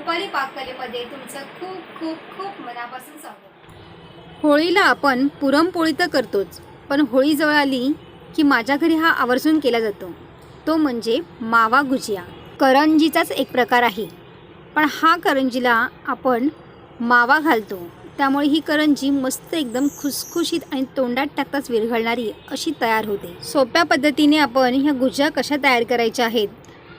रुपाली पाककलेमध्ये तुमचं खूप खूप खूप मनापासून स्वागत. होळीला आपण पुरणपोळी तर करतोच पण होळी जवळ आली की माझ्या घरी हा आवर्जून केला जातो. तो म्हणजे मावा गुजिया. करंजीचाच एक प्रकार आहे. पण हा करंजीला आपण मावा घालतो. त्यामुळे ही करंजी मस्त एकदम खुसखुशीत आणि तोंडात टाकताच विरघळणारी अशी तयार होते. सोप्या पद्धतीने आपण ह्या गुजिया कशा तयार करायच्या आहेत?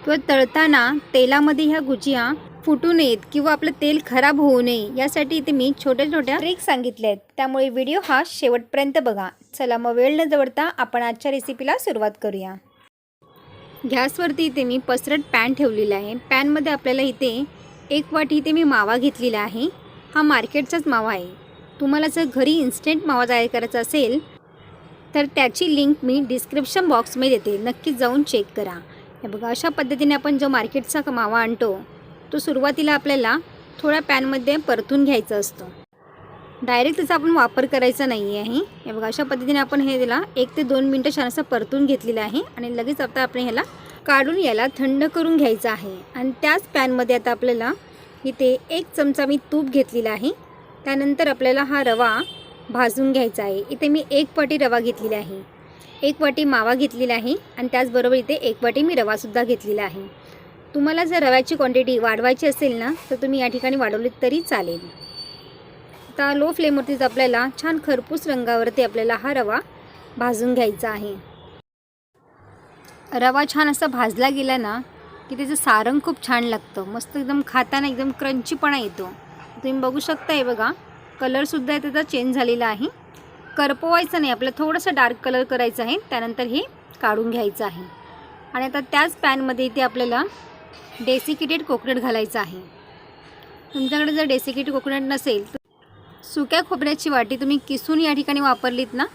किंवा तळताना तेलामध्ये ह्या गुजिया फुटू नयेत किंवा आपलं तेल खराब होऊ नये यासाठी इथे मी छोट्या छोट्या ट्रिक सांगितल्या आहेत. त्यामुळे व्हिडिओ हा शेवटपर्यंत बघा. चला मग वेळ न जवळता आपण आजच्या रेसिपीला सुरुवात करूया. गॅसवरती इथे मी पसरट पॅन ठेवलेला आहे. पॅनमध्ये आपल्याला इथे एक वाटी इथे मी मावा घेतलेला आहे. हा मार्केटचाच मावा आहे. तुम्हाला जर घरी इन्स्टंट मावा तयार करायचा असेल तर त्याची लिंक मी डिस्क्रिप्शन बॉक्समध्ये देते. नक्की जाऊन चेक करा. हे बघा अशा पद्धतीने आपण जो मार्केटचा मावा आणतो तो सुरुवातीला आपल्याला थोड्या पॅनमध्ये परतून घ्यायचा असतो. डायरेक्ट त्याचा आपण वापर करायचा नाही आहे हे बघा अशा पद्धतीने आपण हे त्याला एक ते दोन मिनटं छान असं परतून घेतलेलं आहे आणि लगेच आता आपण ह्याला काढून याला थंड करून घ्यायचं आहे. आणि त्याच पॅनमध्ये आता आपल्याला इथे एक चमचा मी तूप घेतलेला आहे. त्यानंतर आपल्याला हा रवा भाजून घ्यायचा आहे. इथे मी एक वाटी रवा घेतलेला आहे. एक वाटी मावा घेतलेला आहे आणि त्याचबरोबर इथे एक वाटी मी रवासुद्धा घेतलेला आहे. तुम्हाला जर रव्याची क्वांटिटी वाढवायची असेल ना तर तुम्ही या ठिकाणी वाढवली तरी चालेल. आता लो फ्लेमवरतीच आपल्याला छान खरपूस रंगावरती आपल्याला हा रवा भाजून घ्यायचा आहे. रवा छान असा भाजला गेला ना की त्याचं सारंग खूप छान लागतं. मस्त एकदम खाताना एकदम क्रंचीपणा येतो. तुम्ही बघू शकता हे बघा कलरसुद्धा त्याचा चेंज झालेला आहे. करपवायचं नाही आपल्याला थोडंसं डार्क कलर करायचं आहे त्यानंतर हे काढून घ्यायचं आहे. आणि आता त्याच पॅनमध्ये इथे आपल्याला डेसिकेटेड कोकोनट घालायचं आहे. तुमच्याकडे जर डेसिकेटेड कोकोनट नसेल तर सुक्या खोबऱ्याची वाटी तुम्ही किसून या ठिकाणी वापरलीत ना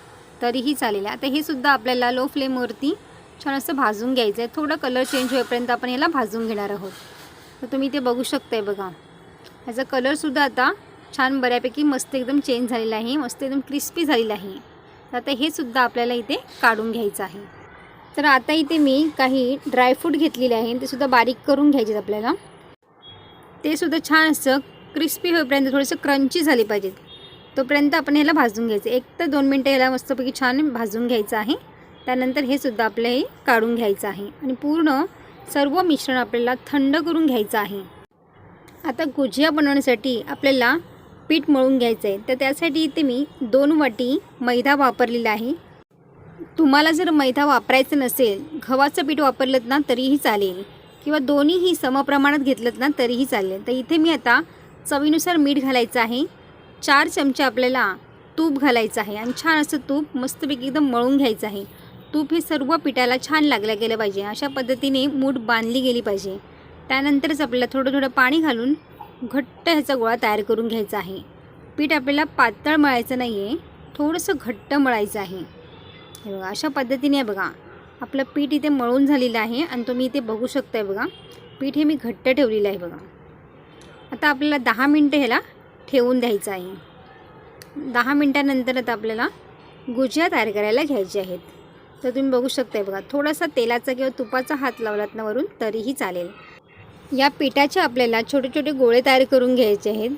तरीही चालेल. आता हे सुद्धा आपल्याला लो फ्लेमवरती छान असं भाजून घ्यायचं आहे. थोडं कलर चेंज होईपर्यंत आपण याला भाजून घेणार आहोत. तर तुम्ही ते बघू शकताय बघा. ह्याचा कलरसुद्धा आता छान बऱ्यापैकी मस्त एकदम चेंज झालेला आहे. मस्त एकदम क्रिस्पी झालेला आहे. तर आता हे सुद्धा आपल्याला इथे काढून घ्यायचं आहे. तर आता इथे मी काही ड्रायफ्रूट घेतलेले आहे ते सुद्धा बारीक करून घ्यायचे आहेत आपल्याला. ते सुद्धा छान असं क्रिस्पी होईपर्यंत थोडंसं क्रंची झाली पाहिजेत. तोपर्यंत आपण ह्याला भाजून घ्यायचं. एक तर दोन मिनटं ह्याला मस्तपैकी छान भाजून घ्यायचं आहे. त्यानंतर हे सुद्धा आपलं हे काढून घ्यायचं आहे. आणि पूर्ण सर्व मिश्रण आपल्याला थंड करून घ्यायचं आहे. आता गुजिया बनवण्यासाठी आपल्याला पीठ मळून घ्यायचं आहे तर त्यासाठी इथे मी दोन वाटी मैदा वापरलेला आहे. तुम्हाला जर मैदा वापरायचं नसेल गव्हाचं पीठ वापरलं ना तरीही चालेल. किंवा दोन्हीही समप्रमाणात घेतलं ना तरीही चालेल. तर इथे मी आता चवीनुसार मीठ घालायचं आहे. चार चमचे आपल्याला तूप घालायचं आहे. आणि छान असं तूप मस्तपैकी एकदम मळून घ्यायचं आहे. तूप हे सर्व पिठाला छान लागलं गेलं पाहिजे. अशा पद्धतीने मूठ बांधली गेली पाहिजे. त्यानंतरच आपल्याला थोडं थोडं पाणी घालून घट्ट ह्याचा गोळा तयार करून घ्यायचा आहे. पीठ आपल्याला पातळ मळायचं नाही आहे थोडंसं घट्ट मळायचं आहे. हे बघा अशा पद्धतीने आहे बघा आपलं पीठ इथे मळून झालेलं आहे आणि तुम्ही इथे बघू शकताय बघा पीठ हे मी घट्ट ठेवलेलं आहे बघा. आता आपल्याला दहा मिनटं ह्याला ठेवून द्यायचं आहे. दहा मिनटानंतर आता आपल्याला गुजिया तयार करायला घ्यायचे आहेत. तर तुम्ही बघू शकताय बघा थोडासा तेलाचा किंवा तुपाचा हात लावलात ना वरून तरीही चालेल. या पिठाचे आपल्याला छोटे छोटे गोळे तयार करून घ्यायचे आहेत.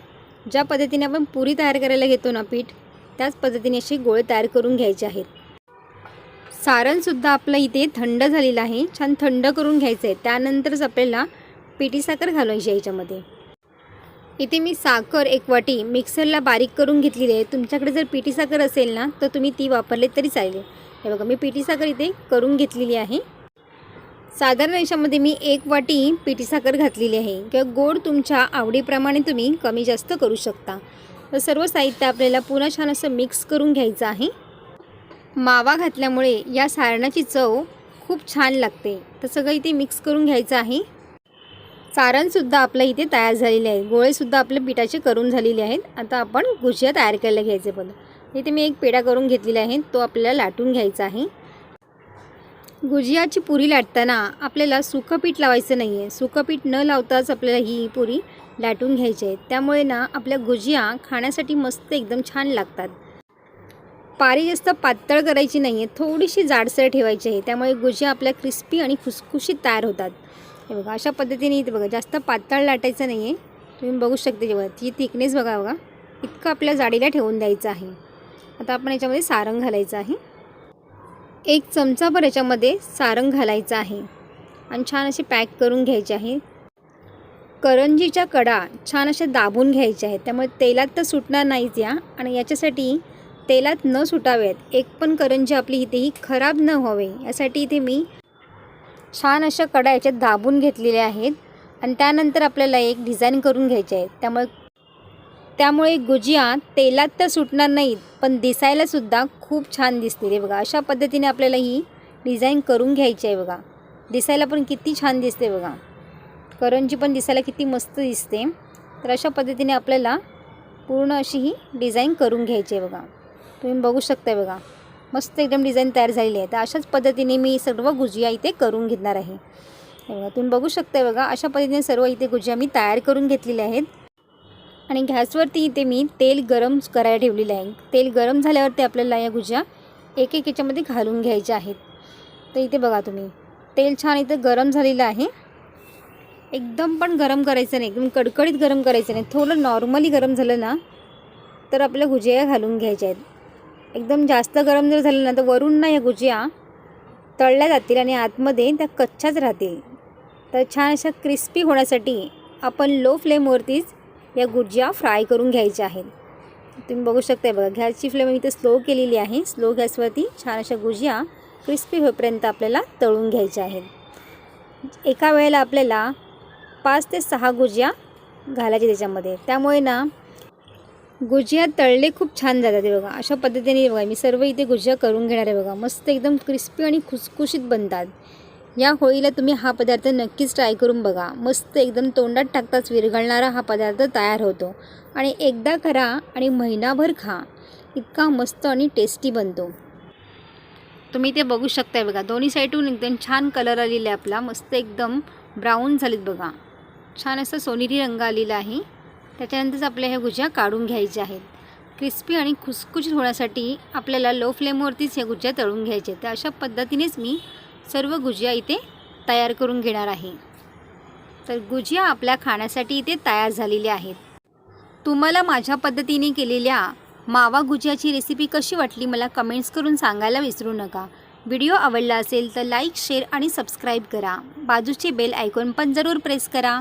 ज्या पद्धतीने आपण पुरी तयार करायला घेतो ना पीठ त्याच पद्धतीने असे गोळे तयार करून घ्यायचे आहेत. सारणसुद्धा आपलं इथे थंड झालेलं आहे. छान थंड करून घ्यायचं आहे त्यानंतरच आपल्याला पिठी साखर घालायची याच्यामध्ये. इथे मी साखर एक वाटी मिक्सरला बारीक करून घेतलेली आहे. तुमच्याकडे जर पिठी साखर असेल ना तर तुम्ही ती वापरली तरी चालेल. हे बघा मी पिठी साखर इथे करून घेतलेली आहे. साधारण याच्यामध्ये मी एक वाटी पिठी साखर घातलेली आहे. किंवा गोड तुमच्या आवडीप्रमाणे तुम्ही कमी जास्त करू शकता. तर सर्व साहित्य आपल्याला पुन्हा छान असं मिक्स करून घ्यायचं आहे. मावा घातल्यामुळे या सारणाची चव खूप छान लागते. तर सगळं इथे मिक्स करून घ्यायचं आहे. सारणसुद्धा आपलं इथे तयार झालेले आहे. गोळेसुद्धा आपल्या पिठाचे करून झालेले आहेत. आता आपण गुजिया तयार करायला घ्यायचे पण. इथे मी एक पेढा करून घेतलेला आहे. तो आपल्याला लाटून घ्यायचा आहे. गुजियाची पुरी लाटताना आपल्याला सुकं पीठ लावायचं नाही आहे सुकं पीठ न लावताच आपल्याला ही पुरी लाटून घ्यायची आहे. त्यामुळे ना आपल्या गुजिया खाण्यासाठी मस्त एकदम छान लागतात. पारी जास्त पातळ करायची नाही आहे थोडीशी जाडसर ठेवायची आहे. त्यामुळे गुजिया आपल्या क्रिस्पी आणि खुसखुशीत तयार होतात. हे बघा अशा पद्धतीने इथे बघा जास्त पातळ लाटायचं नाही आहे तुम्ही बघू शकता जेव्हा ती थिकनेस बघा बघा. इतकं आपल्या जाडीला ठेवून द्यायचं आहे. आता आपण याच्यामध्ये सारंग घालायचं आहे. एक चमचाभर याच्यामध्ये सारंग घालायचं आहे. आणि छान असे पॅक करून घ्यायचे आहे. करंजीच्या कडा छान अशा दाबून घ्यायच्या आहेत. त्यामुळे तेलात तर सुटणार नाहीच या. आणि याच्यासाठी तेलात न सुटावेत. एक पण करंजी आपली इथे ही खराब न व्हावे. यासाठी इथे मी छान अशा कडा याच्यात दाबून घेतलेल्या आहेत. आणि त्यानंतर आपल्याला एक डिझाईन करून घ्यायचे आहेत. त्यामुळे त्यामुळे गुजिया तेलात तर सुटणार नाहीत पण दिसायलासुद्धा खूप छान दिसते रे बघा अशा पद्धतीने आपल्याला ही डिझाईन करून घ्यायची आहे बघा. दिसायला पण किती छान दिसते बघा. करंजी पण दिसायला किती मस्त दिसते. तर अशा पद्धतीने आपल्याला पूर्ण अशी ही डिझाईन करून घ्यायची आहे बघा. तुम्ही बघू शकता बघा. मस्त एकदम डिझाईन तयार झालेली आहे. तर अशाच पद्धतीने मी सर्व गुजिया इथे करून घेणार आहे. बघा तुम्ही बघू शकता बघा अशा पद्धतीने सर्व इथे गुजिया मी तयार करून घेतलेल्या आहेत. आणि गॅसवरती इथे मी तेल गरम करायला ठेवलेलं आहे. तेल गरम झाल्यावरती आपल्याला या गुजिया एक एक याच्यामध्ये घालून घ्यायच्या आहेत. तर इथे बघा तुम्ही तेल छान इथं गरम झालेलं आहे. एकदम पण गरम करायचं नाही एकदम कडकडीत गरम करायचं नाही. थोडं नॉर्मली गरम झालं ना तर आपल्या गुजिया घालून घ्यायच्या आहेत. एकदम जास्त गरम जर झालं ना तर वरून ना या गुजिया तळल्या जातील आणि आतमध्ये त्या कच्च्याच राहतील. तर छान अशा क्रिस्पी होण्यासाठी आपण लो फ्लेमवरतीच या गुजिया फ्राय करून घ्यायच्या आहेत. तुम्ही बघू शकताय बघा गॅसची फ्लेम इथे स्लो केलेली आहे. स्लो गॅसवरती छान अशा गुजिया क्रिस्पी होईपर्यंत आपल्याला तळून घ्यायच्या आहेत. एका वेळेला आपल्याला पाच ते सहा गुजिया घालायचे त्याच्यामध्ये. त्यामुळे ना गुजिया तळले खूप छान जातात हे बघा. अशा पद्धतीने बघा मी सर्व इथे गुजिया करून घेणार आहे बघा. मस्त एकदम क्रिस्पी आणि खुसखुशीत बनतात. या होळीला तुम्ही हा पदार्थ नक्कीच ट्राय करून बघा. मस्त एकदम तोंडात टाकताच विरघळणारा हा पदार्थ तयार होतो. आणि एकदा करा आणि महिनाभर खा. इतका मस्त आणि टेस्टी बनतो. तुम्ही ते बघू शकताय बघा दोन्ही साईडून एकदम छान कलर आलेला आहे आपला. मस्त एकदम ब्राऊन झालीत बघा. छान असं सोनेरी रंग आलेला आहे. त्याच्यानंतरच आपल्या ह्या गुजिया काढून घ्यायच्या आहेत. क्रिस्पी आणि खुसखुशीत होण्यासाठी आपल्याला लो फ्लेमवरतीच ह्या गुजिया तळून घ्यायच्या आहेत. तर अशा पद्धतीनेच मी सर्व गुजिया इथे तयार करून घेणार आहे. तर गुजिया आपल्या खाण्यासाठी इथे तयार झालेल्या आहेत. तुम्हाला माझ्या पद्धतीने केलेल्या मावा गुजियाची रेसिपी कशी वाटली मला कमेंट्स करून सांगायला विसरू नका. व्हिडिओ आवडला असेल तर लाईक शेअर आणि सबस्क्राईब करा. बाजूचे बेल आयकॉन पण जरूर प्रेस करा.